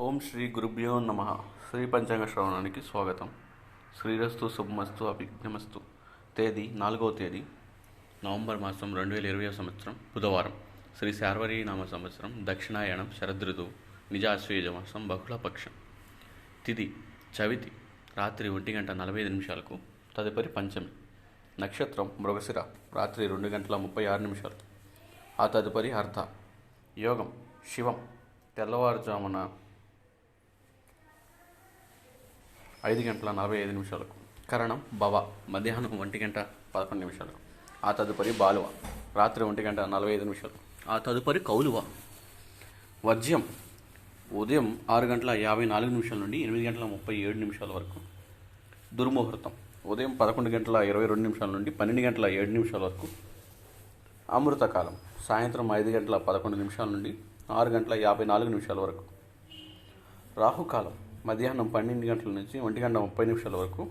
ఓం శ్రీ గురుభ్యో నమ. శ్రీ పంచాంగ శ్రవణానికి స్వాగతం. శ్రీరస్తు శుభమస్తు అభిజ్ఞమస్తు. తేదీ నాలుగవ తేదీ నవంబర్ మాసం రెండు వేల ఇరవై సంవత్సరం బుధవారం. శ్రీ శార్వరీ నామ సంవత్సరం దక్షిణాయనం శరదృతువు నిజాశ్వేజ మాసం బహుళపక్షం. తిది చవితి రాత్రి ఒంటి గంట నలభై ఐదు నిమిషాలకు తదుపరి పంచమి. నక్షత్రం మృగశిర రాత్రి రెండు గంటల ముప్పై ఆరు నిమిషాలు ఆ తదుపరి అర్ధ యోగం శివం తెల్లవారుజామున ఐదు గంటల నలభై ఐదు నిమిషాలకు. కరణం భవ మధ్యాహ్నం ఒంటి గంట పదకొండు నిమిషాలకు ఆ తదుపరి బాలువ రాత్రి ఒంటి గంట నలభై ఐదు నిమిషాలు. ఆ తదుపరి కౌలువ. వర్జ్యం ఉదయం ఆరు గంటల యాభై నాలుగు నిమిషాల నుండి ఎనిమిది గంటల ముప్పై ఏడు నిమిషాల వరకు. దుర్ముహూర్తం ఉదయం పదకొండు గంటల ఇరవై రెండు నిమిషాల నుండి పన్నెండు గంటల ఏడు నిమిషాల వరకు. అమృతకాలం సాయంత్రం ఐదు గంటల పదకొండు నిమిషాల నుండి ఆరు గంటల యాభై నాలుగు నిమిషాల వరకు. రాహుకాలం మధ్యాహ్నం పన్నెండు గంటల నుంచి ఒంటి గంట ముప్పై నిమిషాల వరకు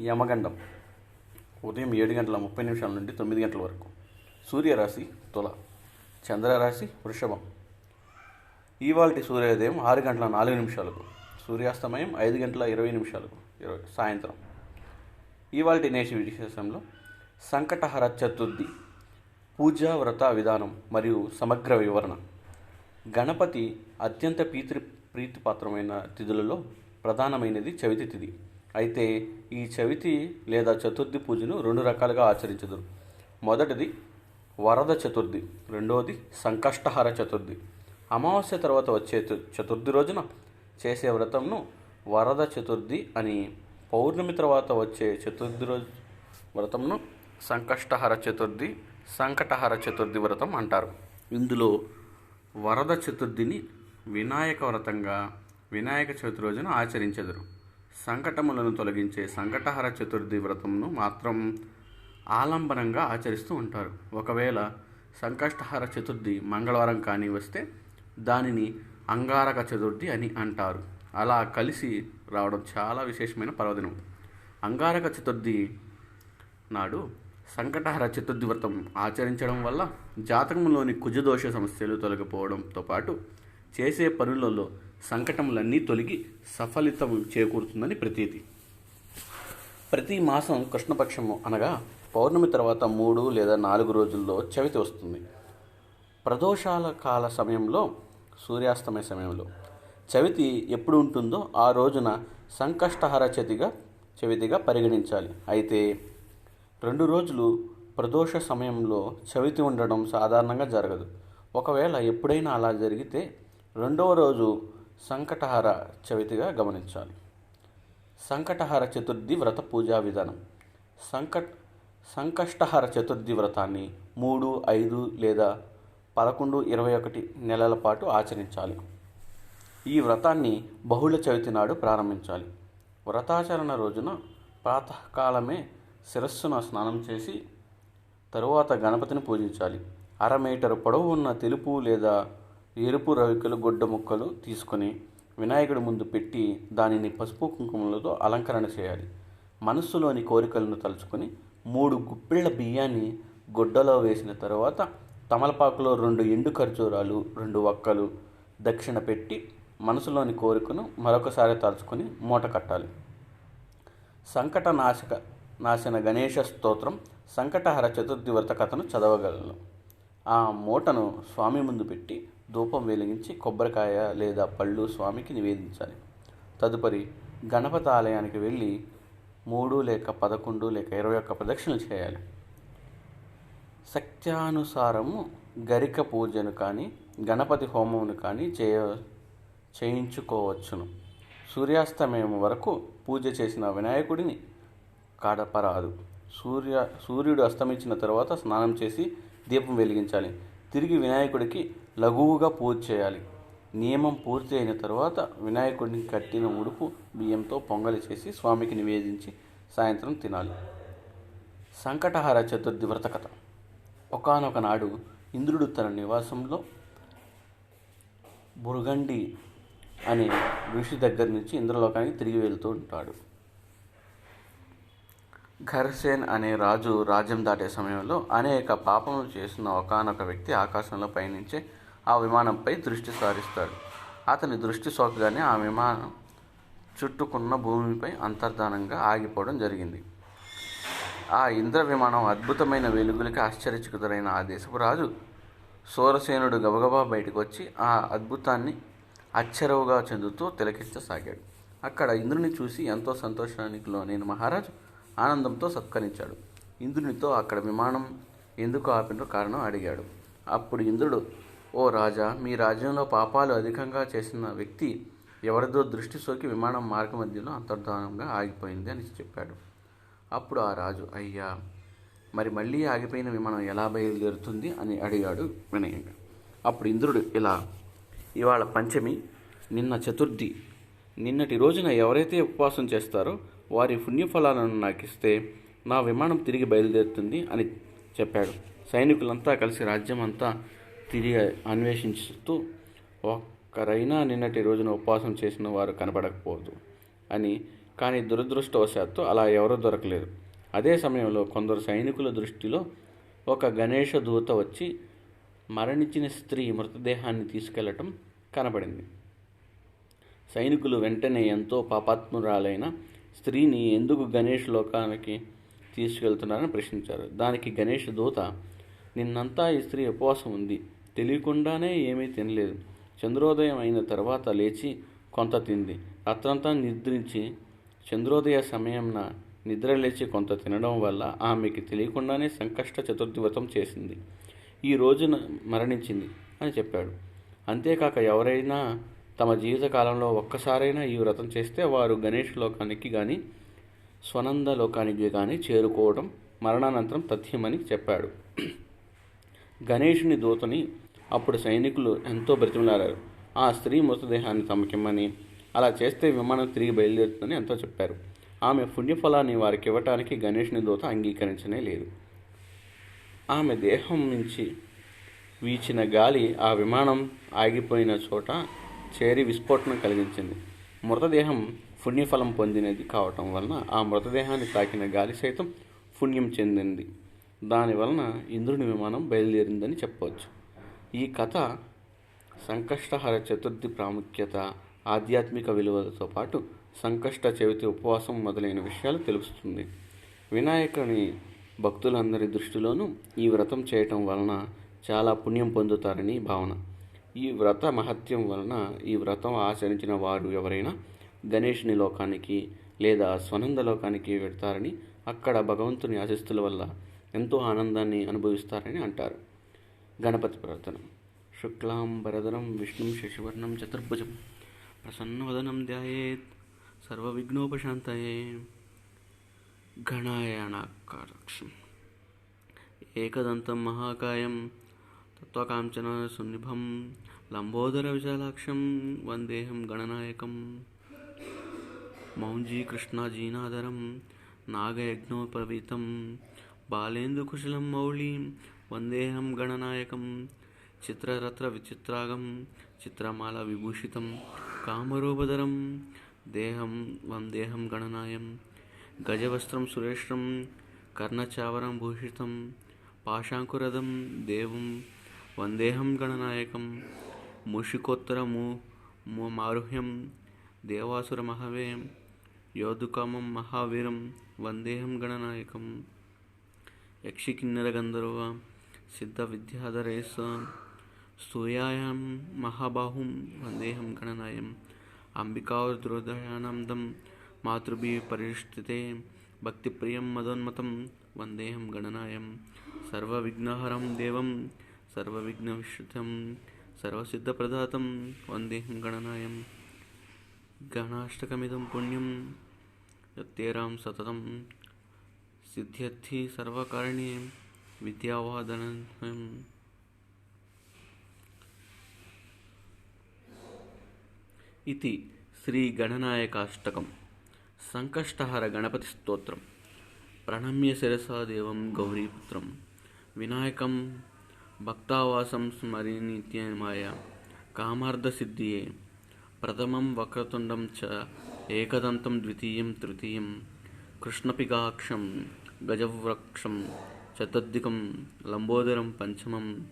యమగండం. ఉదయం ఏడు గంటల ముప్పై నిమిషాల నుండి తొమ్మిది గంటల వరకు. సూర్యరాశి తుల. చంద్రరాశి వృషభం. ఇవాళ సూర్యోదయం ఆరు గంటల నాలుగు నిమిషాలకు. సూర్యాస్తమయం ఐదు గంటల ఇరవై నిమిషాలకు. ఇరవై సాయంత్రం. ఇవాల్టి నేష విశేషంలో సంకటహర చతుర్థి. పూజా వ్రత విధానం మరియు సమగ్ర వివరణ. గణపతి అత్యంత ప్రీతి ప్రీతిపాత్రమైన తిథులలో ప్రధానమైనది చవితి తిథి. అయితే ఈ చవితి లేదా చతుర్థి పూజను రెండు రకాలుగా ఆచరించదురు మొదటిది వరద చతుర్థి రెండవది సంకష్టహర చతుర్థి. అమావాస్య తర్వాత వచ్చే చతుర్థి రోజున చేసే వ్రతంను వరద చతుర్థి అని పౌర్ణమి తర్వాత వచ్చే చతుర్థి రోజు వ్రతంను సంకష్టహర చతుర్థి సంకటహర చతుర్థి వ్రతం అంటారు. ఇందులో వరద చతుర్థిని వినాయక వ్రతంగా వినాయక చవితి రోజున ఆచరించెదరు. సంకటములను తొలగించే సంకటహర చతుర్థి వ్రతంను మాత్రం ఆలంబనంగా ఆచరిస్తూ ఉంటారు. ఒకవేళ సంకష్టహర చతుర్థి మంగళవారం కానీ వస్తే దానిని అంగారక చతుర్థి అని అంటారు. అలా కలిసి రావడం చాలా విశేషమైన పర్వదినం. అంగారక చతుర్థి నాడు సంకటహర చతుర్థివ్రతం ఆచరించడం వల్ల జాతకంలోని కుజదోష సమస్యలు తొలగిపోవడంతో పాటు చేసే పనులలో సంకటములన్నీ తొలగి సఫలితం చేకూరుతుందని ప్రతీతి. ప్రతి మాసం కృష్ణపక్షము అనగా పౌర్ణమి తర్వాత మూడు లేదా నాలుగు రోజుల్లో చవితి వస్తుంది. ప్రదోషాల కాల సమయంలో సూర్యాస్తమయ సమయంలో చవితి ఎప్పుడు ఉంటుందో ఆ రోజున సంకష్టహర చతిగా చవితిగా పరిగణించాలి. అయితే రెండు రోజులు ప్రదోష సమయంలో చవితి ఉండడం సాధారణంగా జరగదు. ఒకవేళ ఎప్పుడైనా అలా జరిగితే రెండవ రోజు సంకటహర చవితిగా గమనించాలి. సంకటహర చతుర్థి వ్రత పూజా విధానం. సంకట్ సంకష్టహర చతుర్థి వ్రతాన్ని మూడు ఐదు లేదా పదకొండు ఇరవై ఒకటి నెలల పాటు ఆచరించాలి. ఈ వ్రతాన్ని బహుళ చవితి నాడు ప్రారంభించాలి. వ్రతాచరణ రోజున ప్రాతకాలమే శిరస్సున స్నానం చేసి తరువాత గణపతిని పూజించాలి. అర మీటరు పొడవు ఉన్న తెలుపు లేదా ఎరుపు రవికలు గుడ్డ ముక్కలు తీసుకొని వినాయకుడి ముందు పెట్టి దానిని పసుపు కుంకుమలతో అలంకరణ చేయాలి. మనస్సులోని కోరికలను తలుచుకొని మూడు గుప్పిళ్ళ బియ్యాన్ని గుడ్డలో వేసిన తరువాత తమలపాకులో రెండు ఎండు ఖర్జూరాలు రెండు వక్కలు దక్షిణ పెట్టి మనసులోని కోరికను మరొకసారి తలుచుకొని మూట కట్టాలి. సంకట నాసిన గణేష స్తోత్రం సంకటహర చతుర్థి వ్రత కథను చదవగలను. ఆ మూటను స్వామి ముందు పెట్టి ధూపం వెలిగించి కొబ్బరికాయ లేదా పళ్ళు స్వామికి నివేదించాలి. తదుపరి గణపతి ఆలయానికి వెళ్ళి మూడు లేక పదకొండు లేక ఇరవై ఒక్క ప్రదక్షిణలు చేయాలి. శక్త్యానుసారము గరిక పూజను కానీ గణపతి హోమమును కానీ చేయ చేయించుకోవచ్చును. సూర్యాస్తమయం వరకు పూజ చేసిన వినాయకుడిని కాడపరాదు. సూర్య సూర్యుడు అస్తమించిన తర్వాత స్నానం చేసి దీపం వెలిగించాలి. తిరిగి వినాయకుడికి లఘువుగా పూజ చేయాలి. నియమం పూర్తి అయిన తర్వాత వినాయకుడిని కట్టిన ఉడుపు బియ్యంతో పొంగలి చేసి స్వామికి నివేదించి సాయంత్రం తినాలి. సంకటహార చతుర్థి వ్రత కథ. ఒకనొక నాడు ఇంద్రుడు తన నివాసంలో బురుగండి అనే ఋషి దగ్గర నుంచి ఇంద్రలోకానికి తిరిగి వెళ్తూ ఉంటాడు. ఘర్సేన్ అనే రాజు రాజ్యం దాటే సమయంలో అనేక పాపములు చేసిన ఒకానొక వ్యక్తి ఆకాశంలో పయనించే ఆ విమానంపై దృష్టి సారిస్తాడు. అతని దృష్టి సోకగానే ఆ విమానం చుట్టుకున్న భూమిపై అంతర్ధానంగా ఆగిపోవడం జరిగింది. ఆ ఇంద్ర విమానం అద్భుతమైన వెలుగులకి ఆశ్చర్యచకితుడైన ఆ దేశపు రాజు సూరసేనుడు గబగబా బయటకు వచ్చి ఆ అద్భుతాన్ని ఆశ్చర్యవుగా చెందుతూ తిలకించసాగాడు. అక్కడ ఇంద్రుని చూసి ఎంతో సంతోషానికి లోనైన మహారాజు ఆనందంతో సత్కరించాడు. ఇంద్రునితో అక్కడ విమానం ఎందుకు ఆపినో కారణం అడిగాడు. అప్పుడు ఇంద్రుడు ఓ రాజా మీ రాజ్యంలో పాపాలు అధికంగా చేసిన వ్యక్తి ఎవరిదో దృష్టి సోకి విమానం మార్గ మధ్యలో అంతర్ధానంగా ఆగిపోయింది అని చెప్పాడు. అప్పుడు ఆ రాజు అయ్యా మరి మళ్ళీ ఆగిపోయిన విమానం ఎలా బయలుదేరుతుంది? అని అడిగాడు వినయంగా. అప్పుడు ఇంద్రుడు ఇలా ఇవాళ పంచమి నిన్న చతుర్థి నిన్నటి రోజున ఎవరైతే ఉపవాసం చేస్తారో వారి పుణ్యఫలాలను నాకు ఇస్తే నా విమానం తిరిగి బయలుదేరుతుంది అని చెప్పాడు. సైనికులంతా కలిసి రాజ్యం అంతా తిరిగి అన్వేషిస్తూ ఒక్కరైనా నిన్నటి రోజున ఉపవాసం చేసిన వారు కనపడకపోదు అని కానీ దురదృష్టవశాత్తు అలా ఎవరూ దొరకలేదు. అదే సమయంలో కొందరు సైనికుల దృష్టిలో ఒక గణేష దూత వచ్చి మరణించిన స్త్రీ మృతదేహాన్ని తీసుకెళ్ళటం కనబడింది. సైనికులు వెంటనే ఎంతో పాపాత్మురాలైన స్త్రీని ఎందుకు గణేష్ లోకానికి తీసుకెళ్తున్నారని ప్రశ్నించారు. దానికి గణేష్ దూత నిన్నంతా ఈ స్త్రీ ఉపవాసం ఉంది. తెలియకుండానే ఏమీ తినలేదు. చంద్రోదయం అయిన తర్వాత లేచి కొంత తింది. రాత్రంతా నిద్రించి చంద్రోదయ సమయంన నిద్ర లేచి కొంత తినడం వల్ల ఆమెకి తెలియకుండానే సంకష్ట చతుర్థి వ్రతం చేసింది. ఈ రోజున మరణించింది అని చెప్పాడు. అంతేకాక ఎవరైనా తమ జీవితకాలంలో ఒక్కసారైనా ఈ వ్రతం చేస్తే వారు గణేష్ లోకానికి కానీ స్వనంద లోకానికి కానీ చేరుకోవడం మరణానంతరం తథ్యమని చెప్పాడు. గణేషుని దూతని అప్పుడు సైనికులు ఎంతో బ్రతిమలాడారు. ఆ స్త్రీ మృతదేహాన్ని తమకిమ్మని అలా చేస్తే విమానం తిరిగి బయలుదేరుతుందని ఎంతో చెప్పారు. ఆమె పుణ్యఫలాన్ని వారికి ఇవ్వటానికి గణేషుని దూత అంగీకరించనే లేదు. ఆమె దేహం నుంచి వీచిన గాలి ఆ విమానం ఆగిపోయిన చోట చేరి విస్ఫోటనం కలిగించింది. మృతదేహం పుణ్యఫలం పొందినది కావటం వలన ఆ మృతదేహాన్ని తాకిన గాలి సైతం పుణ్యం చెందింది. దాని వలన ఇంద్రుని విమానం బయలుదేరిందని చెప్పవచ్చు ఈ కథ సంకష్టహర చతుర్థి ప్రాముఖ్యత ఆధ్యాత్మిక విలువలతో పాటు సంకష్ట చవితి ఉపవాసం మొదలైన విషయాలు తెలుస్తుంది వినాయకుని భక్తులందరి దృష్టిలోనూ ఈ వ్రతం చేయటం వలన చాలా పుణ్యం పొందుతారని భావన. ఈ వ్రత మహత్యం వలన ఈ వ్రతం ఆచరించిన వారు ఎవరైనా గణేషుని లోకానికి లేదా స్వనంద లోకానికి వెడతారని అక్కడ భగవంతుని ఆశిస్తుల వల్ల ఎంతో ఆనందాన్ని అనుభవిస్తారని అంటారు. గణపతి ప్రార్థన. శుక్లాం వరదరం విష్ణుం శశివర్ణం చతుర్భుజం ప్రసన్నవదనం ధ్యాయేత్ సర్వవిఘ్నోపశాంతయే. గణాయనాకారక్షం ఏకదంతం మహాకాయం తత్వకాంచన సునిభం లంబోదర విశాలాక్షం వందేహం గణనాయకం. మౌంజీ మౌంజీకృష్ణాజీనాదరం నాగయజ్ఞోపవీతం. బాలేందుకుశలం మౌళీం వందేహం గణనాయకం. చిత్రరత్ర విచిత్రాగం చిత్రమాల విభూషితం. కామరూపధరం దేహం వందేహం గణనాయం. గజవస్త్రం సురేష్ట్రం కర్ణచావరం భూషితం. పాశాంకురదం దేవం వందేహం గణనాయకం ముషికోత్తరము మారుహ్యం దేవాసుర మహవే యోధుకామం మహావీరం వందేహం గణనాయకం యక్షికిన్నరగంధర్వ సిద్ధ విద్యాధరేశ స్తూయాయాం మహాబాహుం వందేహం గణనాయం అంబికాదృదయానందం మాతృభి పరిష్ఠితే భక్తిప్రియం మదోన్మతం వందేహం గణనాయం సర్వవిఘ్నహరం దేవం సర్వవిఘ్నవిశ్రుతం సర్వసిద్ధప్రదాతం వందేహం గణనాయం గణాష్టకమిదం పుణ్యం యత్తేరాం సతతం సిద్ధ్యర్థి సర్వకారణే విద్యావాదనం ఇది శ్రీ గణనాయకాష్టకం సంకష్టహర గణపతి స్తోత్రం ప్రణమ్య శిరసా దేవం గౌరీపుత్రం వినాయకం భక్తావాసం స్మరినిత్యమాయ కామార్థసిద్ధియే ప్రథమం వక్రతుండం చ ఏకదంతం ద్వితీయం తృతీయం. కృష్ణపిగాక్షం గజవృక్షం చతుర్థికం లంబోదరం పంచమం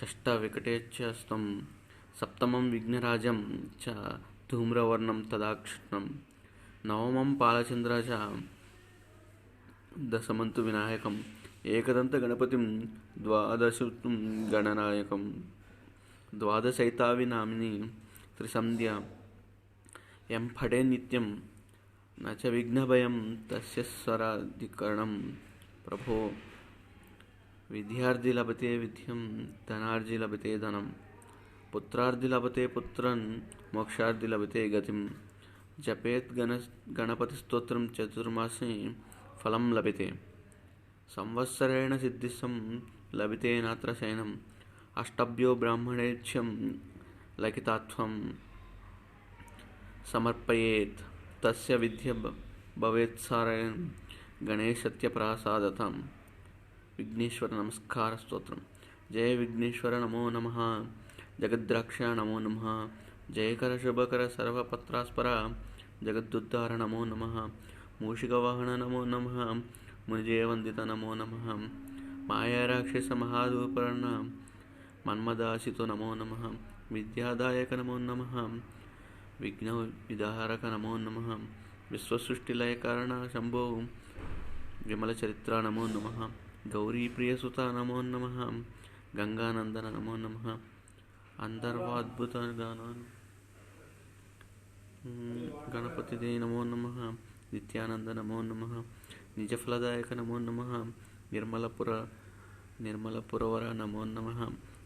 షష్ట షష్ఠవికటేచ్ఛస్తం సప్తమం విఘ్నరాజం చ ధూమ్రవర్ణం తదాక్షణం నవమం పాలచంద్ర చ దశమంతు వినాయకం ఏకదంత గణపతిం ద్వాదశుతం గణనాయకం. ద్వాదశైతావినామిని త్రిసంధ్య ఎం ఫడే నిత్యం నచ విఘ్నభయం తస్య స్వరాధికరణం. ప్రభో విద్యార్థి లభతే విద్యం ధనార్జి లభతే ధనం. పుత్రార్థి లభతే పుత్రన్ మోక్షార్థి లభతే గతిం. జపేత్ గణ గణపతి స్తోత్రం చతుర్మాసే ఫలం లభతే. సంవత్సరేణ సిద్ధిస్సం లభితేనాత్ర శయనం అష్టభ్యో బ్రాహ్మణేచ్ఛ్యం లకితాత్వం సమర్పయేత్ తస్య విద్య భ- భవేత్సారయం గణేశత్యప్రాసాదతం. విఘ్నేశ్వర నమస్కార స్తోత్రం. జయ విఘ్నేశ్వర నమో నమ. జగద్రాక్ష నమో నమ. జయకర శుభకర సర్వపత్రాస్పర. జగద్దుద్ధార నమో నమ. మూషికవాహన నమో నమ. మునిజయవందిత నమో నమ మాయారాక్షస మహాధూపర్ణ మన్మదాసితో నమో నమ విద్యాదాయక నమో నమ విఘ్న విదారక నమో నమ విశ్వసృష్టిలయకారణ శంభో విమల చరిత్ర నమో నమ గౌరీ ప్రియసుత నమో నమ గంగానందన నమో నమ అంతర్వాద్భుత గణపతిదే నమో నమ నిత్యానంద నమో నమ నిజఫలదాయక నమో నమ నిర్మలపుర నిర్మలపురవర నమో నమ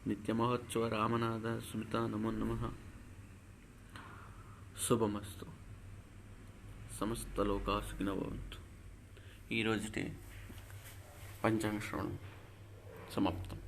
నిత్యమహోత్సవ రామనాథ సుమిత నమో నమ శుభమస్తు సమస్త లోకా సుఖినో భవంతు ఈరోజుటి పంచాంగ శ్రవణం సమాప్తం.